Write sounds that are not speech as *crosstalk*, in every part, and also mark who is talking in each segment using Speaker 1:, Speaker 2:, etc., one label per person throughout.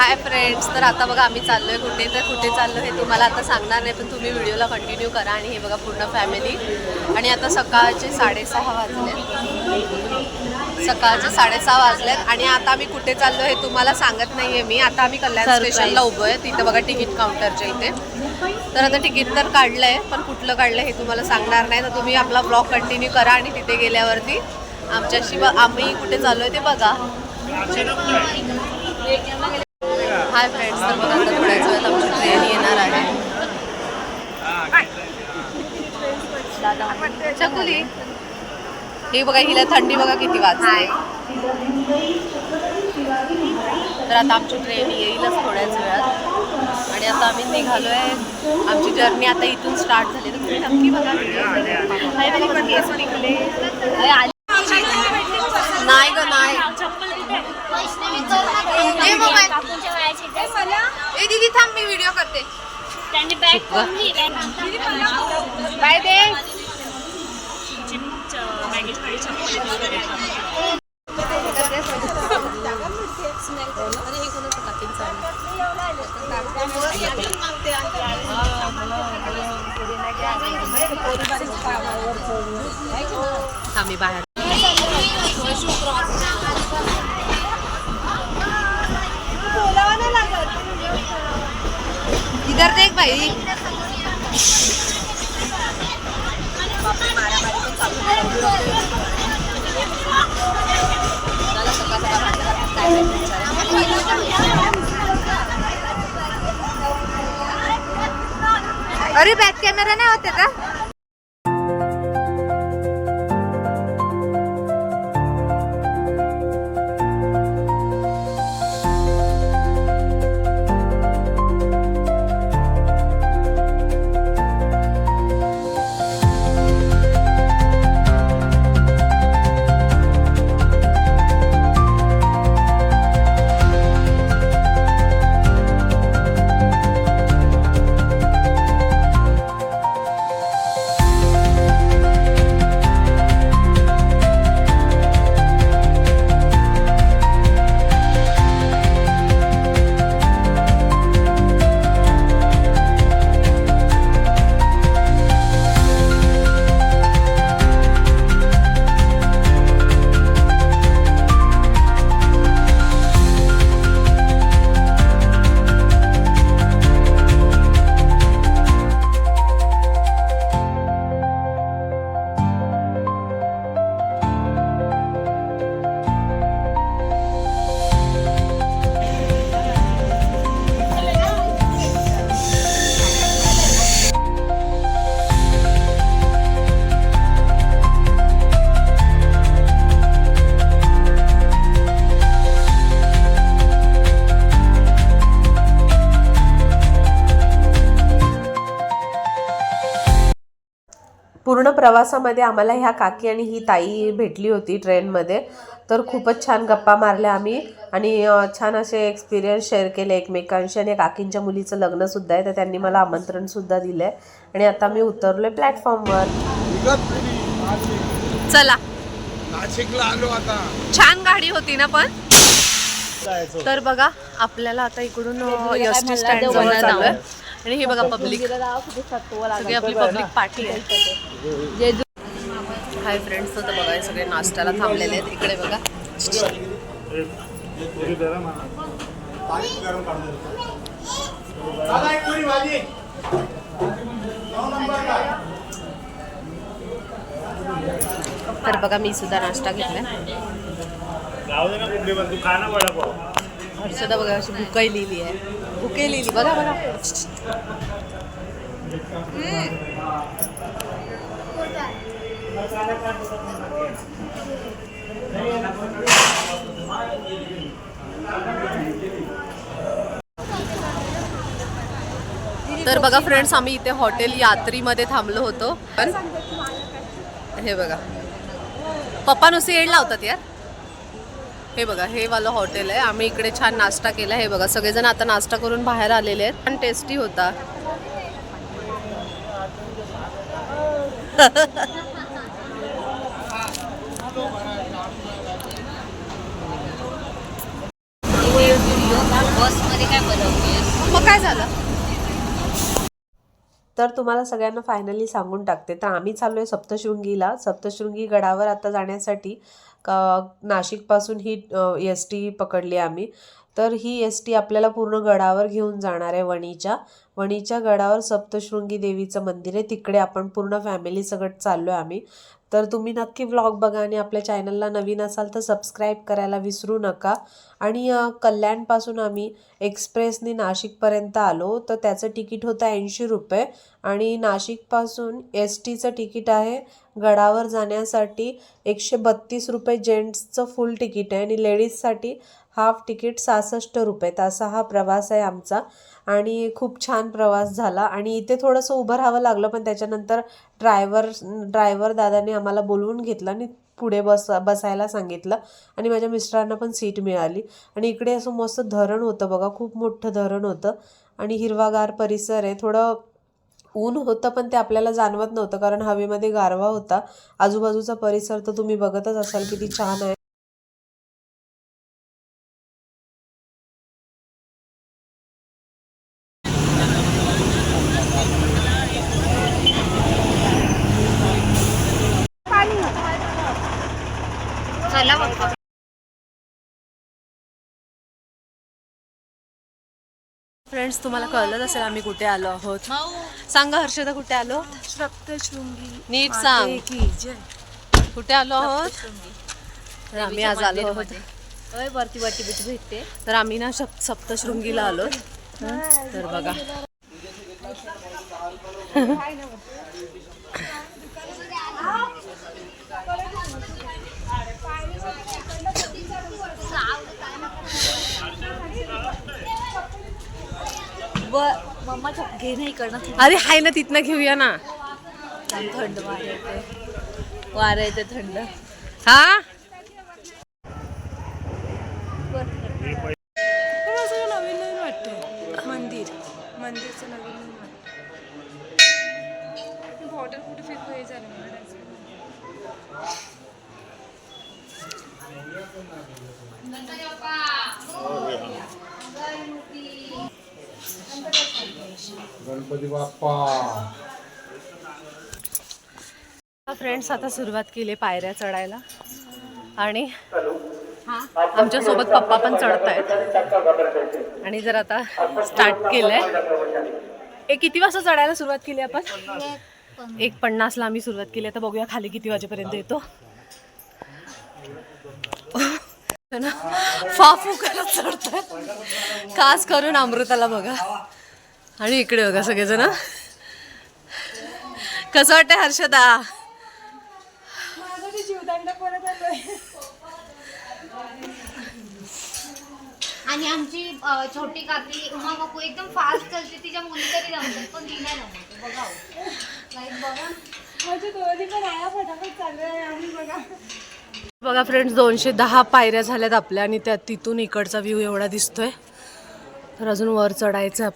Speaker 1: Hi friends तर आता बघा आम्ही चाललोय कुठे तर कुठे चाललो हे तुम्हाला आता सांगणार नाही पण तुम्ही व्हिडिओला कंटिन्यू करा आणि हे बघा पूर्ण फॅमिली आणि आता सकाळचे साडेसहा वाजले. सकाळचे साडेसहा वाजलेत आणि आता आम्ही कुठे चाललो हे तुम्हाला सांगत नाहीये मी. आता आम्ही कल्याण. स्टेशनला उभं आहे तिथं बघा तिकीट काउंटरच्या इथे. तर आता तिकीट तर काढलंय पण कुठलं काढलंय हे तुम्हाला सांगणार नाही. तर तुम्ही आपला ब्लॉग कंटिन्यू करा आणि तिथे गेल्यावरती आमच्याशी आम्ही कुठे चाललोय ते बघा. हाय फ्रेंड्स तर बघा आता थोड्याच वेळात आमची ट्रेन येणार आहे. चकुली. हे बघा हिला थंडी बघा किती वाजते. तर आता आमची ट्रेन येईलच थोड्याच वेळात. आणि आता आम्ही निघालोय. आमची जर्नी आता इथून स्टार्ट झाली. तर तुम्ही नक्की बघा हाय बघा माझे केस निघले अरे आली. नाही ग नाही ए, मोबाईल. ए दीदी थांब मी व्हिडिओ करते
Speaker 2: त्यांनी बॅग खोलली
Speaker 1: बाय दे आम्ही बाहेर इधर देख भाई अरे बॅक कॅमेरा नाही होते का? प्रवासामध्ये आम्हाला ह्या काकी आणि ही ताई भेटली होती ट्रेनमध्ये. तर खूपच छान गप्पा मारल्या आम्ही आणि छान असे एक्सपिरियन्स शेअर केले एकमेकांशी आणि काकींच्या मुलीचं लग्नसुद्धा आहे तर त्यांनी मला आमंत्रणसुद्धा दिलं आहे आणि आता मी उतरलो आहे प्लॅटफॉर्मवर चला.
Speaker 3: नाशिकला आलो आता.
Speaker 1: छान गाडी होती ना पण? तर बघा आपल्याला आता इकडून एस टी स्टँड जवळ चालू आहे. आणि हे बघा पब्लिक सगळी आपली पब्लिक पार्टी आहे. हाय फ्रेंड्स तर बघा हे सगळे नाश्त्याला थांबलेले आहेत. इकडे बघा.
Speaker 3: दादा एक पुरी भाजी
Speaker 1: तर बघा मी सुद्धा नाश्ता घेतलाय. हर्षदा बघा अशी भुकाई लिहिली आहे. भुके लिहिली बघा बघा. तर बघा फ्रेंड्स आम्ही इथे हॉटेल यात्रीमध्ये थांबलो होतो. पण हे बघा. पप्पा नुसते येड लावतात यार. हे बघा हे वालं हॉटेल आहे. आम्ही इकडे छान नाश्ता केला. हे बघा सगळेजण आता नाश्ता करून बाहेर आलेले आहेत. पण टेस्टी होता. मग काय झालं? तर तुम्हाला सगळ्यांना फायनली सांगून टाकते. तर आम्ही चाललो आहे सप्तशृंगीला. सप्तशृंगी गडावर आता जाण्यासाठी नाशिकपासून ही एस टी पकडली आम्ही. तर ही एस टी आपल्याला पूर्ण गडावर घेऊन जाणार आहे वणीच्या. वणीच्या गडावर सप्तशृंगी देवीचं मंदिर आहे. तिकडे आपण पूर्ण फॅमिली सगळं चाललो आहे आम्ही. तर तुम्ही नक्की व्लॉग बघा आणि आपल्या चॅनलला नवीन असाल तर सबस्क्राईब करायला विसरू नका. आणि कल्याणपासून आम्ही एक्सप्रेसने नाशिकपर्यंत आलो तर त्याचं तिकीट होतं ऐंशी रुपये. आणि नाशिकपासून एस टीचं तिकीट आहे गडावर जाण्यासाठी एकशे बत्तीस रुपये जेंट्सचं फुल तिकीट आहे. आणि लेडीजसाठी हाफ तिकीट सहासष्ट रुपये. तर असा हा प्रवास आहे आमचा. आणि खूप छान प्रवास झाला. आणि इथे थोडंसं उभं राहावं लागलं पण त्याच्यानंतर ड्रायव्हर ड्रायव्हर दादाने आम्हाला बोलवून घेतलं आणि पुढे बस बसायला सांगितलं. आणि माझ्या मिस्टरांना पण सीट मिळाली. आणि इकडे असं मस्त धरण होतं बघा खूप मोठं धरण होतं. आणि हिरवागार परिसर आहे. थोडं ऊन होतं पण ते आपल्याला जाणवत नव्हतं कारण हवेमध्ये गारवा होता. आजूबाजूचा परिसर तर तुम्ही बघतच असाल किती छान आहे
Speaker 2: चला बाप्पा
Speaker 1: फ्रेंड्स तुम्हाला कळलंच असेल आम्ही कुठे आलो आहोत. सांगा हर्षदा कुठे आलो? सप्तशृंगी नीट सांग. कुठे आलो आहोत? तर आम्ही आज आलो आहोत
Speaker 2: वरती वरती बिटी भेटते.
Speaker 1: तर आम्ही ना सप सप्तशृंगीला आलो. तर बघा. *laughs* *laughs*
Speaker 2: मम्मा घे नाही
Speaker 1: अरे हाय ना तिथनं घेऊया ना.
Speaker 2: थंड वार येते वार येते थंड.
Speaker 1: हा?
Speaker 4: नवीन नवीन वाटतंय मंदिर. मंदिरचं नवीन नवीन वाटतं बॉर्डर कुठे फिरतो हे झालं मला. dance
Speaker 3: गणपती बाप्पा.
Speaker 1: फ्रेंड्स आता सुरुवात केली पायऱ्या चढायला. आणि आमच्यासोबत पप्पा पण चढत आहेत आणि जर आता स्टार्ट केलंय. ए किती वाजता चढायला सुरुवात केली आपण? एक पन्नासला आम्ही सुरुवात केली. आता बघूया खाली किती वाजेपर्यंत येतो. फाफू करत चढतोय. खास करून अमृताला बघा. आणि इकडे बघा सगळेजण. कसं वाटतंय हर्षदा?
Speaker 2: आणि आमची छोटी काकी उमा काकू एकदम फास्ट चालते. तिच्या मुली तरी जमतात पण ती नाही जमत. बघा लाईक बघा.
Speaker 4: माझ्या दोन्ही पण आया फटाफट चालू आहे. आम्ही बघा.
Speaker 1: बघा फ्रेंड्स दोनशे दहा पायऱ्या झाल्यात आपल्या आणि त्या तिथून इकडचा व्ह्यू एवढा दिसतोय. तर अजून वर चढायचं आहे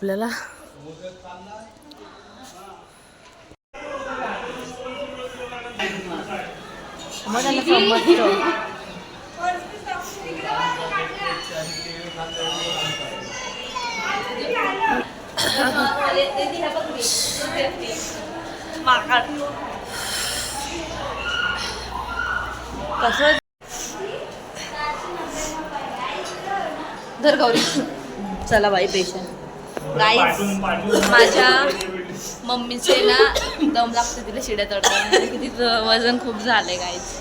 Speaker 1: कसं? धर गौरी.
Speaker 2: चला बाई पेशंट गाईज माझ्या मम्मीचे ना दम लागते तिला शिड्या तडत की तिचं वजन खूप झालंय गाईज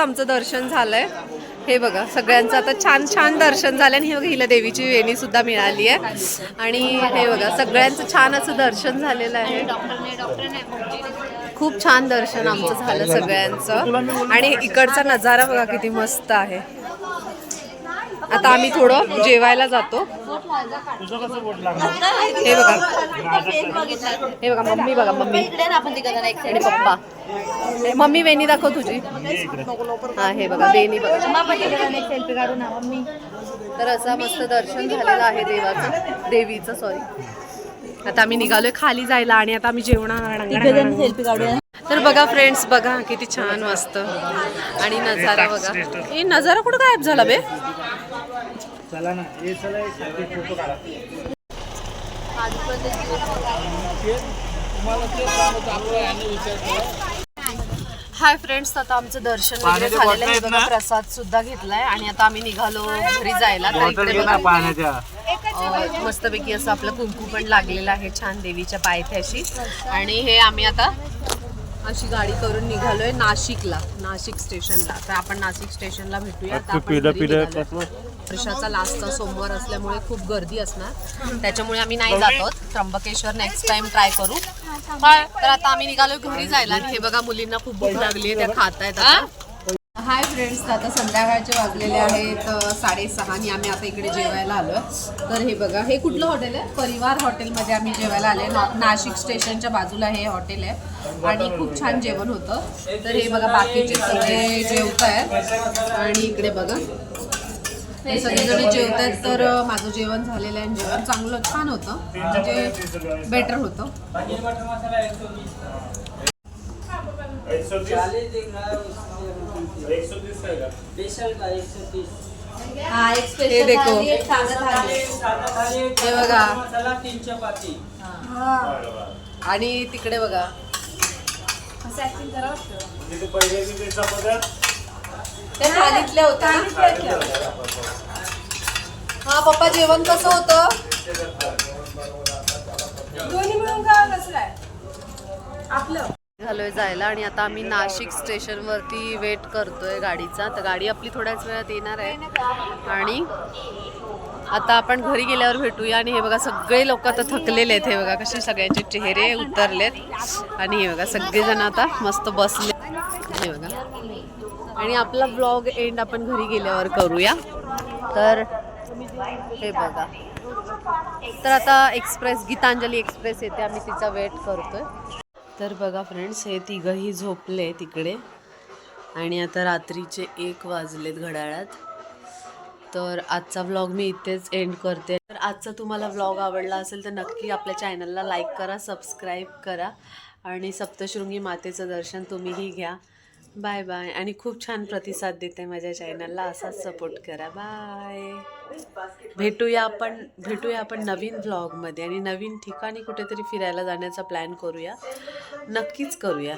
Speaker 1: आमचं दर्शन झालंय. हे बघा सगळ्यांचं आता छान छान दर्शन झालं आणि हे बघा हिला देवीची वेणी सुद्धा मिळाली आहे. आणि हे बघा सगळ्यांचं छान असं दर्शन झालेलं आहे. खूप छान दर्शन आमचं झालं सगळ्यांचं. आणि इकडचा नजारा बघा किती मस्त आहे. आता आम्ही थोडं जेवायला जातो. हे बघा. हे बघा मम्मी बघा मम्मी. आणि पप्पा. मम्मी वेणी दाखव तुझी. हा हे बघा वेणी बघा. तर असं मस्त दर्शन झालेलं आहे देवाचं. देवीचं सॉरी आता आम्ही निघालोय खाली जायला आणि आता आम्ही जेवणार तर बघा फ्रेंड्स बघा किती छान मस्त. आणि नजारा बघा. हे नजारा कुठं गायब झाला बे?
Speaker 5: चला ना हे चला एक फोटो काढा.
Speaker 1: हाय फ्रेंड्स आता आमचं दर्शन वगैरे झालेलं आहे. बघा? प्रसाद सुद्धा घेतलाय आणि आता आम्ही निघालो घरी जायला. तर इकडे बघा. मस्तपैकी असं आपलं कुंकू पण लागलेलं आहे छान देवीच्या पायथ्याशी. आणि हे आम्ही आता अशी गाडी करून निघालोय नाशिकला नाशिक स्टेशनला. तर आपण नाशिक स्टेशनला भेटूया वर्षाचा लास्टचा सोमवार असल्यामुळे खूप गर्दी असणार. त्याच्यामुळे आम्ही नाही जात त्र्यंबकेश्वर नेक्स्ट टाइम ट्राय करू. काय तर आता आम्ही निघालोय घरी जायला आणि हे बघा मुलींना खूप भूक लागली त्या खात आहेत हाय फ्रेंड्स आता संध्याकाळचे वाजलेले आहेत साडेसहा आणि आम्ही आता इकडे जेवायला आलो तर हे बघा हे कुठलं हॉटेल आहे? परिवार हॉटेलमध्ये आम्ही जेवायला आले नाशिक स्टेशनच्या बाजूला हे हॉटेल आहे. आणि खूप छान जेवण होतं. तर हे बघा बाकीचे सगळे जेवत आहेत आणि इकडे बघा. हे सगळेजण जेवत आहेत तर माझं जेवण झालेलं आहे आणि जेवण चांगलं छान होतं. म्हणजे बेटर होतं.
Speaker 5: एक सौ तीस एक सौ तीस आहे का?
Speaker 1: हे देखो. हे बघा. आणि तिकडे बघा.
Speaker 5: तिथे पहिले किती चपात्या
Speaker 1: ते थालीतले होते ना? हा पप्पा जेवण कसं होतं?
Speaker 4: दोन्ही मिळून का कसलं आहे आपलं.
Speaker 1: झालोय जायला आणि आता आम्ही नाशिक स्टेशनवरती वेट करतोय गाडीचा. तर गाडी आपली थोड्याच वेळात येणार आहे. आणि आता आपण घरी गेल्यावर भेटूया. आणि हे बघा सगळे लोक आता थकलेले आहेत. हे बघा कसे सगळ्यांचे चेहरे उतरलेत. आणि हे बघा सगळेजण आता मस्त बसले. हे बघा. आणि आपला ब्लॉग एंड आपण घरी गेल्यावर करूया. तर हे बघा. तर आता एक्सप्रेस गीतांजली एक्सप्रेस येते आम्ही तिचा वेट करतोय. तर बघा फ्रेंड्स हे तिघंही झोपले तिकडे. आणि आता रात्रीचे एक वाजलेत घड्याळात. तर आजचा व्लॉग मी इथेच एंड करते. तर आजचा तुम्हाला व्लॉग आवडला असेल तर नक्की आपल्या चॅनलला लाईक करा सबस्क्राईब करा. आणि सप्तशृंगी मातेचं दर्शन तुम्हीही घ्या. Bye bye. आणि खूप छान प्रतिसाद देते माझ्या चॅनलला. असाच सपोर्ट करा. बाय. भेटूया आपण भेटूया आपण नवीन व्लॉगमध्ये आणि नवीन ठिकाणी कुठेतरी फिरायला जाण्याचा प्लॅन करूया. नक्कीच करूया.